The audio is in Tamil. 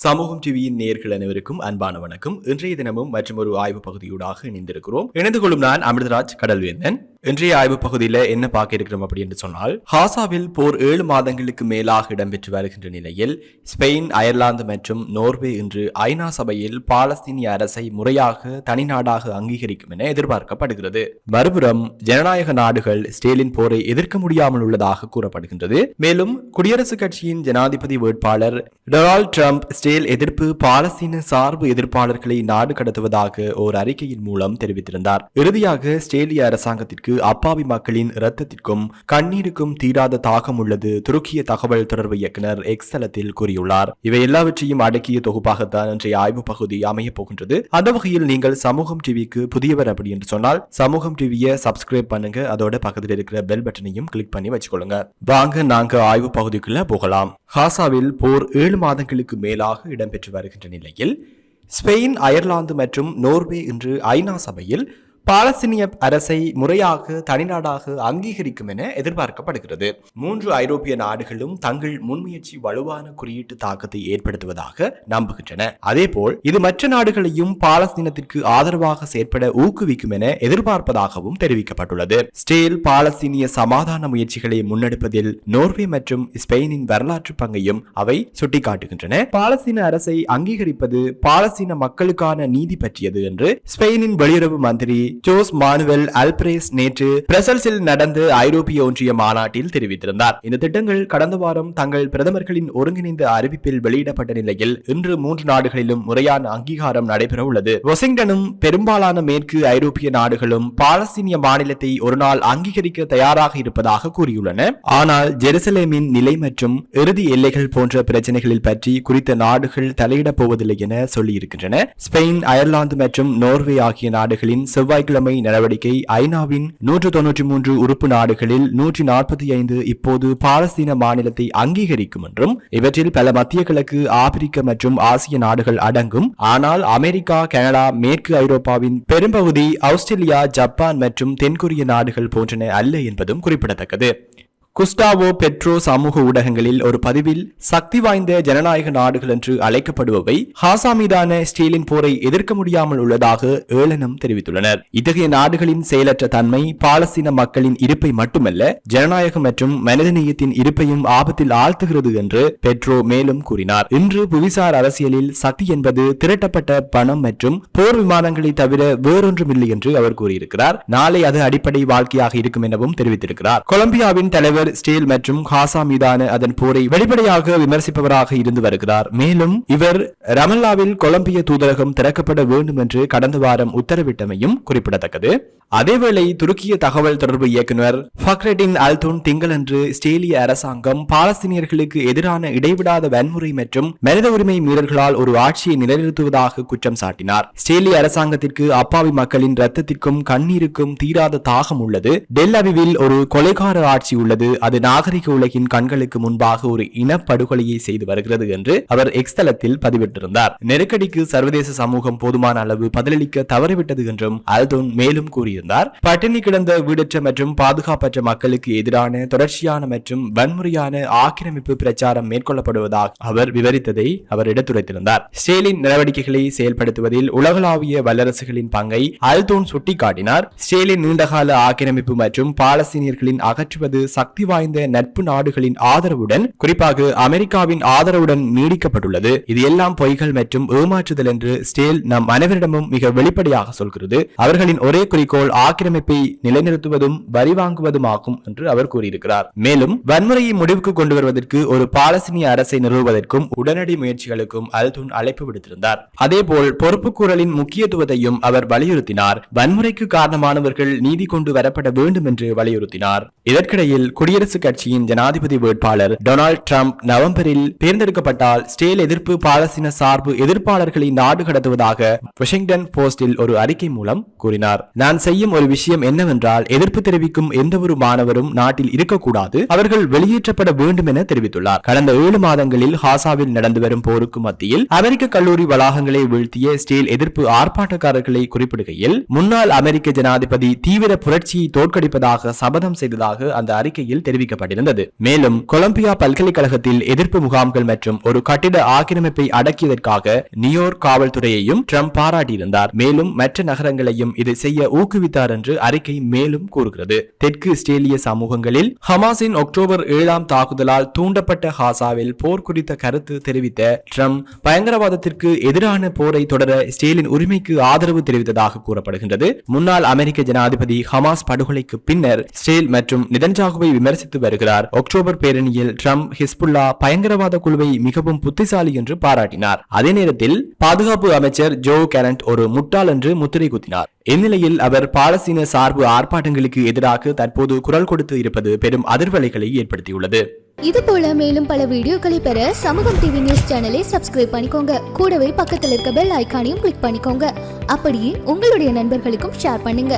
சமூகம் டிவியின் நேர்கள் அனைவருக்கும் அன்பான வணக்கம். இன்றைய தினமும் மற்றும் ஒரு ஆய்வு பகுதியூடாக இணைந்திருக்கிறோம். இணைந்து கொள்ளும் நான் அமிர்தராஜ் கடல்வேந்தன். இன்றைய ஆய்வு பகுதியில என்ன பார்க்க இருக்கிறோம் அப்படி என்று சொன்னால் ஹாசாவில் போர் ஏழு மாதங்களுக்கு மேலாக இடம்பெற்று வருகின்ற நிலையில் ஸ்பெயின் அயர்லாந்து மற்றும் நோர்வே இன்று ஐநா சபையில் பாலஸ்தீனிய அரசை முறையாக தனிநாடாக அங்கீகரிக்கும் என எதிர்பார்க்கப்படுகிறது. மறுபுறம் ஜனநாயக நாடுகள் ஸ்டேலின் போரை எதிர்க்க முடியாமல் உள்ளதாக கூறப்படுகின்றது. மேலும் குடியரசுக் கட்சியின் ஜனாதிபதி வேட்பாளர் டொனால்ட் ட்ரம்ப் ஸ்டேல் எதிர்ப்பு பாலஸ்தீன சார்பு எதிர்ப்பாளர்களை நாடு கடத்துவதாக ஓர் அறிக்கையின் மூலம் தெரிவித்திருந்தார். இறுதியாக ஸ்டேலிய அரசாங்கத்திற்கு மக்களுக்கு அப்பாவி மக்களின் இரத்தத்திற்கும் கண்ணீருக்கும் தீராத தாகம் உள்ளது துருக்கிய தகவல் தொடர்பு இயக்குனர் எக்ஸ் தளத்தில் கூறியுள்ளார். இவை எல்லாவற்றையும் அடக்கிய தொகுப்பாகத்தான் இன்றைய ஆய்வு பகுதி அமையப் போகின்றது. அந்த வகையில் நீங்கள் சமூகம் டிவிக்கு புதியவர் அப்படி என்று சொன்னால் சமூகம் டிவியை சப்ஸ்கிரைப் பண்ணுங்க. அதோட பக்கத்தில் இருக்கிற பெல் பட்டனையும் கிளிக் பண்ணி வச்சுக்கொள்ளுங்க. வாங்க நாங்க ஆய்வு பகுதிக்குள்ள போகலாம். ஹாசாவில் போர் ஏழு மாதங்களுக்கு மேலாக இடம்பெற்று வருகின்ற நிலையில் ஸ்பெயின் அயர்லாந்து மற்றும் நோர்வே இன்று ஐநா சபையில் பாலஸ்தீனிய அரசை முறையாக தனிநாடாக அங்கீகரிக்கும் என எதிர்பார்க்கப்படுகிறது. மூன்று ஐரோப்பிய நாடுகளும் தங்கள் முன்முயற்சி வலுவான குறியீட்டு தாக்கத்தை ஏற்படுத்துவதாக நம்புகின்றன. அதேபோல் இது மற்ற நாடுகளையும் பாலஸ்தீனத்திற்கு ஆதரவாக செயற்பட ஊக்குவிக்கும் என எதிர்பார்ப்பதாகவும் தெரிவிக்கப்பட்டுள்ளது. ஸ்டேல் பாலஸ்தீனிய சமாதான முயற்சிகளை முன்னெடுப்பதில் நோர்வே மற்றும் ஸ்பெயினின் வரலாற்று பங்கையும் அவை சுட்டிக்காட்டுகின்றன. பாலஸ்தீன அரசை அங்கீகரிப்பது பாலஸ்தீன மக்களுக்கான நீதி பற்றியது என்று ஸ்பெயினின் வெளியுறவு மந்திரி ஜோஸ் மானுவல் அல்பிரேஸ் நேற்று பிரசல்ஸில் நடந்த ஐரோப்பிய ஒன்றிய மாநாட்டில் தெரிவித்திருந்தார். இந்த திட்டங்கள் கடந்த வாரம் தங்கள் பிரதமர்களின் ஒருங்கிணைந்த அறிவிப்பில் வெளியிடப்பட்ட நிலையில் இன்று மூன்று நாடுகளிலும் முறையான அங்கீகாரம் நடைபெற உள்ளது. வாஷிங்டனும் பெரும்பாலான மேற்கு ஐரோப்பிய நாடுகளும் பாலஸ்தீனிய மாநிலத்தை ஒரு நாள் அங்கீகரிக்க தயாராக இருப்பதாக கூறியுள்ளன. ஆனால் ஜெருசலேமின் நிலை மற்றும் இறுதி எல்லைகள் போன்ற பிரச்சனைகளில் பற்றி குறித்த நாடுகள் தலையிடப் போவதில்லை என சொல்லியிருக்கின்றன. ஸ்பெயின் அயர்லாந்து மற்றும் நோர்வே ஆகிய நாடுகளின் செவ்வாய் செவ்வாய்க்கிழமை நடவடிக்கை ஐநாவின் நூற்று தொன்னூற்றி மூன்று உறுப்பு நாடுகளில் நூற்றி நாற்பத்தி ஐந்து இப்போது பாலஸ்தீன மாநிலத்தை அங்கீகரிக்கும் என்றும் இவற்றில் பல மத்திய கிழக்கு ஆப்பிரிக்க மற்றும் ஆசிய நாடுகள் அடங்கும். ஆனால் அமெரிக்கா கனடா மேற்கு ஐரோப்பாவின் பெரும்பகுதி ஆஸ்திரேலியா ஜப்பான் மற்றும் தென்கொரிய நாடுகள் போன்றன அல்ல என்பதும் குறிப்பிடத்தக்கது. குஸ்டாவோ பெட்ரோ சமூக ஊடகங்களில் ஒரு பதிவில் சக்தி வாய்ந்த ஜனநாயக நாடுகள் என்று அழைக்கப்படுபவை ஹாசா மீதான ஸ்டீலின் போரை எதிர்க்க முடியாமல் உள்ளதாக ஏளனம் தெரிவித்துள்ளனர். இத்தகைய நாடுகளின் செயலற்ற தன்மை பாலஸ்தீன மக்களின் இருப்பை மட்டுமல்ல ஜனநாயகம் மற்றும் மனிதநேயத்தின் இருப்பையும் ஆபத்தில் ஆழ்த்துகிறது என்று பெட்ரோ மேலும் கூறினார். இன்று புவிசார் அரசியலில் சக்தி என்பது திரட்டப்பட்ட பணம் மற்றும் போர் விமானங்களை தவிர வேறொன்றுமில்லை என்று அவர் கூறியிருக்கிறார். நாளை அது அடிப்படை வாழ்க்கையாக இருக்கும் எனவும் தெரிவித்திருக்கிறார். கொலம்பியாவின் தலைவர் ஸ்டேல் மற்றும் ஹாசா மீதான அதன் போரை வெளிப்படையாக விமர்சிப்பவராக இருந்து வருகிறார். மேலும் இவர் ரமல்லாவில் கொலம்பிய தூதரகம் திறக்கப்பட வேண்டும் என்று கடந்த வாரம் உத்தரவிட்டமையும் குறிப்பிடத்தக்கது. அதேவேளை துருக்கிய தகவல் தொடர்பு இயக்குனர் ஃபக்ரெடின் அல்தூன் திங்களன்று ஸ்டேலிய அரசாங்கம் பாலஸ்தீனியர்களுக்கு எதிரான இடைவிடாத வன்முறை மற்றும் மனித உரிமை மீறல்களால் ஒரு ஆட்சியை நிலைநிறுத்துவதாக குற்றம் சாட்டினார். ஸ்டேலிய அரசாங்கத்திற்கு அப்பாவி மக்களின் ரத்தத்திற்கும் கண்ணீருக்கும் தீராத தாகம் உள்ளது. டெல் அபிவில் ஒரு கொலைகார ஆட்சி உள்ளது. அது நாகரிக உலகின் கண்களுக்கு முன்பாக ஒரு இனப்படுகொலையை செய்து வருகிறது என்று அவர் எக்ஸ் தளத்தில் பதிவிட்டிருந்தார். நெருக்கடிக்கு சர்வதேச சமூகம் போதுமான அளவு பதிலளிக்க தவறிவிட்டது என்றும் அல்தோன் மேலும் கூறியிருந்தார். பட்டினி கிடந்த வீடற்ற மற்றும் பாதுகாப்பற்ற மக்களுக்கு எதிரான தொடர்ச்சியான மற்றும் வன்முறையான ஆக்கிரமிப்பு பிரச்சாரம் மேற்கொள்ளப்படுவதாக அவர் விவரித்ததை அவர் எடுத்துரைத்திருந்தார். ஸ்டேலின் நடவடிக்கைகளை செயல்படுத்துவதில் உலகளாவிய வல்லரசுகளின் பங்கை அல்தோன் சுட்டிக்காட்டினார். ஸ்டேலின் நீண்டகால ஆக்கிரமிப்பு மற்றும் பாலஸ்தீனியர்களின் அகற்றுவது சக்தி சக்தி வாய்ந்த நட்பு நாடுகளின் ஆதரவுடன் குறிப்பாக அமெரிக்காவின் ஆதரவுடன் நீடிக்கப்பட்டுள்ளது. இது எல்லாம் பொய்கள் மற்றும் ஏமாற்றுதல் என்று ஸ்டேல் நம் அனைவரிடமும் மிக வெளிப்படையாக சொல்கிறது. அவர்களின் ஒரே குறிக்கோள் ஆக்கிரமிப்பை நிலைநிறுத்துவதும் வரி வாங்குவதும் ஆகும் என்று அவர் கூறியிருக்கிறார். மேலும் வன்முறையை முடிவுக்கு கொண்டு வருவதற்கு ஒரு பாலஸ்தீனிய அரசை நிறுவுவதற்கும் உடனடி முயற்சிகளுக்கும் அல்துன் அழைப்பு விடுத்திருந்தார். அதேபோல் பொறுப்புக்கூறலின் முக்கியத்துவத்தையும் அவர் வலியுறுத்தினார். வன்முறைக்கு காரணமானவர்கள் நீதி கொண்டு வரப்பட வேண்டும் என்று வலியுறுத்தினார். இதற்கிடையில் குடியரசுக் கட்சியின் ஜனாதிபதி வேட்பாளர் டொனால்ட் ட்ரம்ப் நவம்பரில் தேர்ந்தெடுக்கப்பட்டால் ஸ்டேல் எதிர்ப்பு பாலஸ்தீன சார்பு எதிர்ப்பாளர்களை நாடு கடத்துவதாக வாஷிங்டன் போஸ்டில் ஒரு அறிக்கை மூலம் கூறினார். நான் செய்யும் ஒரு விஷயம் என்னவென்றால் எதிர்ப்பு தெரிவிக்கும் எந்த ஒரு மாணவரும் நாட்டில் இருக்கக்கூடாது அவர்கள் வெளியேற்றப்பட வேண்டும் என தெரிவித்துள்ளார். கடந்த ஏழு மாதங்களில் ஹாசாவில் நடந்து வரும் போருக்கு மத்தியில் அமெரிக்க கல்லூரி வளாகங்களை வீழ்த்திய ஸ்டேல் எதிர்ப்பு ஆர்ப்பாட்டக்காரர்களை குறிப்பிடுகையில் முன்னாள் அமெரிக்க ஜனாதிபதி தீவிர புரட்சியை தோற்கடிப்பதாக சபதம் செய்ததாக அந்த அறிக்கையில் அறிக்கையில் தெரிவிக்கப்பட்டிருந்தது. மேலும் கொலம்பியா பல்கலைக்கழகத்தில் எதிர்ப்பு முகாம்கள் மற்றும் ஒரு கட்டிட ஆக்கிரமிப்பை அடக்கியதற்காக நியூயார்க் காவல்துறையையும் ட்ரம்ப் பாராட்டியிருந்தார். மேலும் மற்ற நகரங்களையும் இதை செய்ய ஊக்குவித்தார் என்று அறிக்கை மேலும் கூறுகிறது. தெற்கு இஸ்ரேலிய சமூகங்களில் ஹமாஸின் அக்டோபர் ஏழாம் தாக்குதலால் தூண்டப்பட்ட ஹாசாவில் போர் குறித்த கருத்து தெரிவித்த ட்ரம்ப் பயங்கரவாதத்திற்கு எதிரான போரை தொடர இஸ்ரேலின் உரிமைக்கு ஆதரவு தெரிவித்ததாக கூறப்படுகின்றது. முன்னாள் அமெரிக்க ஜனாதிபதி ஹமாஸ் படுகொலைக்கு பின்னர் இஸ்ரேல் மற்றும் நிதன்ஜாகுவை விமர்சித்து வருகிறார். அக்டோபர் பேரணியில் ட்ரம்ப் ஹிஸ்புல்லா பயங்கரவாத குழுவை மிகவும் புத்திசாலி என்று பாராட்டினார். அதே நேரத்தில் பாதுகாப்பு அமைச்சர் ஜோ கேரண்ட் ஒரு முட்டாள் என்று முத்திரை குத்தினார். இந்நிலையில் அவர் பாலஸ்தீன சார்பு ஆர்ப்பாட்டங்களுக்கு எதிராக தற்போது குரல் கொடுத்து இருப்பது பெரும் அதிர்வலைகளை ஏற்படுத்தியுள்ளது. இது போல மேலும் பல வீடியோக்களை பெற சமூகம் டிவி நியூஸ் சேனலை சப்ஸ்கிரைப் பண்ணிக்கோங்க. கூடவே பக்கத்தில் இருக்க பெல் ஐக்கானையும் கிளிக் பண்ணிக்கோங்க. அப்படியே உங்களுடைய நண்பர்களுக்கும் ஷேர் பண்ணுங்க.